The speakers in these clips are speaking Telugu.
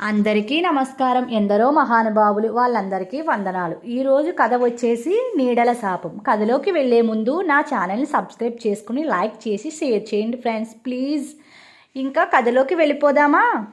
అందరికీ నమస్కారం. ఎందరో మహానుభావులు వాళ్ళందరికీ వందనాలు. ఈరోజు కథ వచ్చేసి నీడల శాపం. కథలోకి వెళ్ళే ముందు నా ఛానల్ని సబ్స్క్రైబ్ చేసుకుని లైక్ చేసి షేర్ చేయండి ఫ్రెండ్స్. ప్లీజ్. ఇంకా కథలోకి వెళ్ళిపోదామా?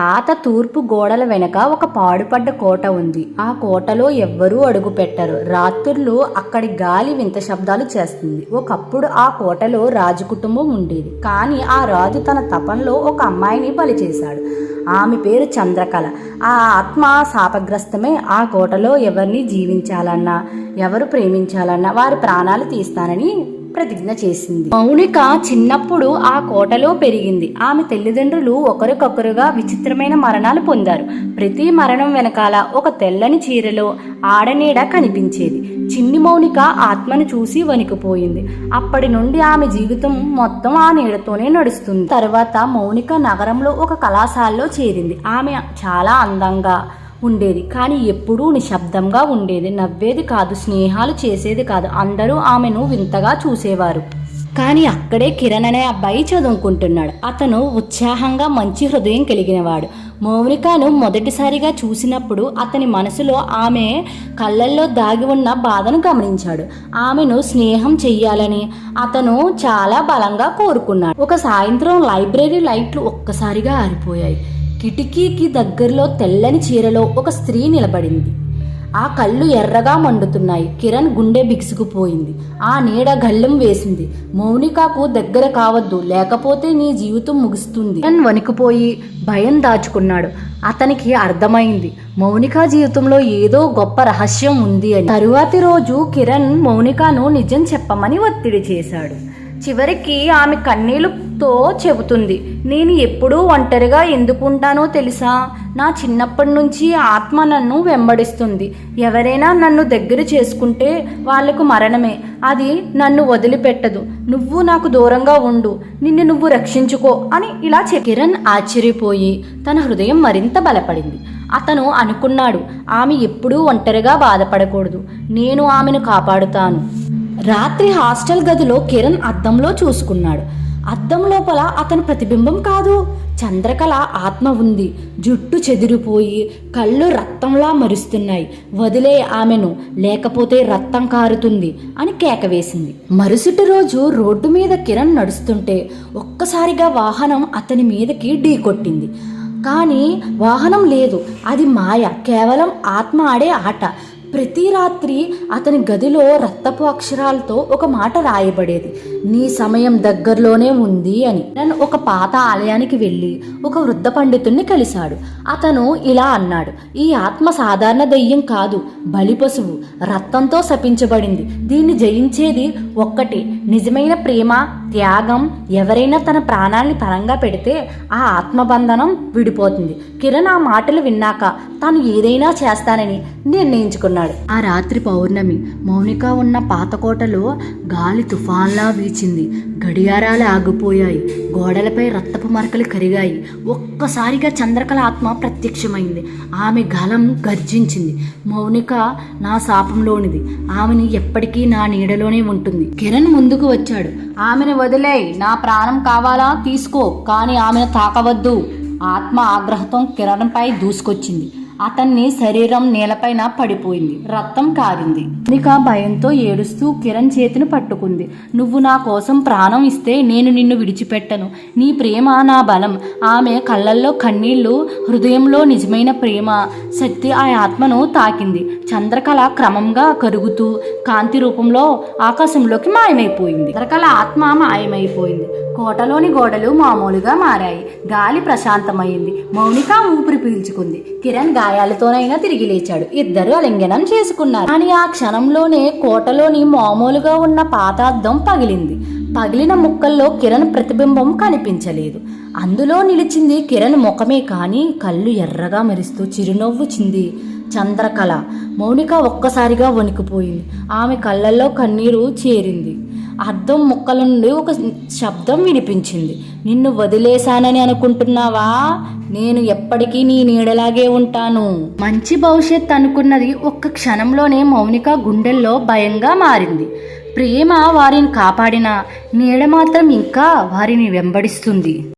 పాత తూర్పు గోడల వెనక ఒక పాడుపడ్డ కోట ఉంది. ఆ కోటలో ఎవ్వరూ అడుగు పెట్టరు. రాత్రులు అక్కడి గాలి వింత శబ్దాలు చేస్తుంది. ఒకప్పుడు ఆ కోటలో రాజు కుటుంబం ఉండేది. కానీ ఆ రాజు తన తపంలో ఒక అమ్మాయిని బలి చేశాడు. ఆమె పేరు చంద్రకళ. ఆ ఆత్మ శాపగ్రస్తమే ఆ కోటలో ఎవరిని జీవించాలన్నా ఎవరు ప్రేమించాలన్నా వారి ప్రాణాలు తీస్తానని ప్రతిజ్ఞ చేసింది. మౌనిక చిన్నప్పుడు ఆ కోటలో పెరిగింది. ఆమె తల్లిదండ్రులు ఒకరికొకరుగా విచిత్రమైన మరణాలు పొందారు. ప్రతి మరణం వెనకాల ఒక తెల్లని చీరలో ఆడనీడ కనిపించేది. చిన్ని మౌనిక ఆత్మను చూసి వణికిపోయింది. అప్పటి నుండి ఆమె జీవితం మొత్తం ఆ నీడతోనే నడుస్తుంది. తర్వాత మౌనిక నగరంలో ఒక కళాశాలలో చేరింది. ఆమె చాలా అందంగా ఉండేది. కానీ ఎప్పుడూ నిశ్శబ్దంగా ఉండేది. నవ్వేది కాదు స్నేహాలు చేసేది కాదు. అందరూ ఆమెను వింతగా చూసేవారు. కానీ అక్కడే కిరణ్ అనే అబ్బాయి చదువుకుంటున్నాడు. అతను ఉత్సాహంగా మంచి హృదయం కలిగినవాడు. మౌనికాను మొదటిసారిగా చూసినప్పుడు అతని మనసులో ఆమె కళ్ళల్లో దాగి ఉన్న బాధను గమనించాడు. ఆమెను స్నేహం చెయ్యాలని అతను చాలా బలంగా కోరుకున్నాడు. ఒక సాయంత్రం లైబ్రరీ లైట్లు ఒక్కసారిగా ఆరిపోయాయి. కిటికీకి దగ్గరలో తెల్లని చీరలో ఒక స్త్రీ నిలబడింది. ఆ కళ్ళు ఎర్రగా మండుతున్నాయి. కిరణ్ గుండె బిగుసుకుపోయింది. ఆ నీడ గళ్ళెం వేసింది. మౌనికకు దగ్గర కావద్దు. లేకపోతే నీ జీవితం ముగుస్తుంది. కిరణ్ వణికిపోయి భయం దాచుకున్నాడు. అతనికి అర్థమైంది. మౌనిక జీవితంలో ఏదో గొప్ప రహస్యం ఉంది అని. తరువాతి రోజు కిరణ్ మౌనికను నిజం చెప్పమని ఒత్తిడి చేశాడు. చివరికి ఆమె కన్నీళ్ళతో చెబుతుంది నేను ఎప్పుడూ ఒంటరిగా ఎందుకుంటానో తెలుసా? నా చిన్నప్పటి నుంచి ఆత్మ నన్ను వెంబడిస్తుంది. ఎవరైనా నన్ను దగ్గర చేసుకుంటే వాళ్ళకు మరణమే. అది నన్ను వదిలిపెట్టదు. నువ్వు నాకు దూరంగా ఉండు. నిన్ను నువ్వు రక్షించుకో అని ఇలా కిరణ్ ఆశ్చర్యపోయి తన హృదయం మరింత బలపడింది. అతను అనుకున్నాడు ఆమె ఎప్పుడూ ఒంటరిగా బాధపడకూడదు. నేను ఆమెను కాపాడుతాను. రాత్రి హాస్టల్ గదిలో కిరణ్ అద్దంలో చూసుకున్నాడు. అద్దం లోపల అతని ప్రతిబింబం కాదు. చంద్రకళ ఆత్మ ఉంది. జుట్టు చెదిరిపోయి కళ్ళు రక్తంలా మరుస్తున్నాయి. వదిలే ఆమెను లేకపోతే రక్తం కారుతుంది అని కేకవేసింది మరుసటి రోజు రోడ్డు మీద కిరణ్ నడుస్తుంటే ఒక్కసారిగా వాహనం అతని మీదకి ఢీకొట్టింది కానీ వాహనం లేదు. అది మాయ. కేవలం ఆత్మ ఆడే ఆట. ప్రతి రాత్రి అతని గదిలో రక్తపు అక్షరాలతో ఒక మాట రాయబడేది. నీ సమయం దగ్గరలోనే ఉంది అని. నన్ను ఒక పాత ఆలయానికి వెళ్ళి ఒక వృద్ధ పండితుణ్ణి కలిశాడు. అతను ఇలా అన్నాడు. ఈ ఆత్మ సాధారణ దయ్యం కాదు బలిపశువు రక్తంతో శపించబడింది. దీన్ని జయించేది ఒక్కటి. నిజమైన ప్రేమ త్యాగం ఎవరైనా తన ప్రాణాల్ని పరంగా పెడితే ఆ ఆత్మబంధనం విడిపోతుంది. కిరణ్ ఆ మాటలు విన్నాక తాను ఏదైనా చేస్తానని నిర్ణయించుకున్నాడు. ఆ రాత్రి పౌర్ణమి మౌనిక ఉన్న పాతకోటలో గాలి తుఫాన్లా వీచింది. గడియారాలు ఆగిపోయాయి. గోడలపై రక్తపు మరకలు కరిగాయి. ఒక్కసారిగా చంద్రకళ ఆత్మ ప్రత్యక్షమైంది. ఆమె గలం గర్జించింది. మౌనిక నా శాపంలోనిది. ఆమెని ఎప్పటికీ నా నీడలోనే ఉంటుంది. కిరణ్ ముందుకు వచ్చాడు. ఆమెను వదిలేయ్ నా ప్రాణం కావాలా? తీసుకో. కానీ ఆమెను తాకవద్దు. ఆత్మ ఆగ్రహంతో కిరణంపై దూసుకొచ్చింది. అతన్ని శరీరం నేలపైన పడిపోయింది. రక్తం కారింది. నిక భయంతో ఏడుస్తూ కిరణ్ చేతిని పట్టుకుంది. నువ్వు నా కోసం ప్రాణం ఇస్తే నేను నిన్ను విడిచిపెట్టను. నీ ప్రేమ నా బలం. ఆమె కళ్ళల్లో కన్నీళ్ళు హృదయంలో నిజమైన ప్రేమ శక్తి ఆ ఆత్మను తాకింది. చంద్రకళ క్రమంగా కరుగుతూ కాంతి రూపంలో ఆకాశంలోకి మాయమైపోయింది. చంద్రకళ ఆత్మ మాయమైపోయింది. కోటలోని గోడలు మామూలుగా మారాయి. గాలి ప్రశాంతమైంది. మౌనిక ఊపిరి పీల్చుకుంది. కిరణ్ గాయాలతోనైనా తిరిగి లేచాడు. ఇద్దరు అలింగనం చేసుకున్నారు. కానీ ఆ క్షణంలోనే కోటలోని మామూలుగా ఉన్న పాతార్థం పగిలింది. పగిలిన ముక్కల్లో కిరణ్ ప్రతిబింబం కనిపించలేదు. అందులో నిలిచింది కిరణ్ ముఖమే కానీ కళ్ళు ఎర్రగా మెరుస్తూ చిరునవ్వు చింది. చంద్రకళ. మౌనిక ఒక్కసారిగా వణికిపోయింది. ఆమె కళ్ళల్లో కన్నీరు చేరింది. అద్దం ముక్కల నుండి ఒక శబ్దం వినిపించింది. నిన్ను వదిలేశానని అనుకుంటున్నావా? నేను ఎప్పటికీ నీ నీడలాగే ఉంటాను. మంచి భవిష్యత్ అనుకున్నది ఒక్క క్షణంలోనే మౌనిక గుండెల్లో భయంగా మారింది. ప్రేమ వారిని కాపాడిన నీడ మాత్రం ఇంకా వారిని వెంబడిస్తుంది.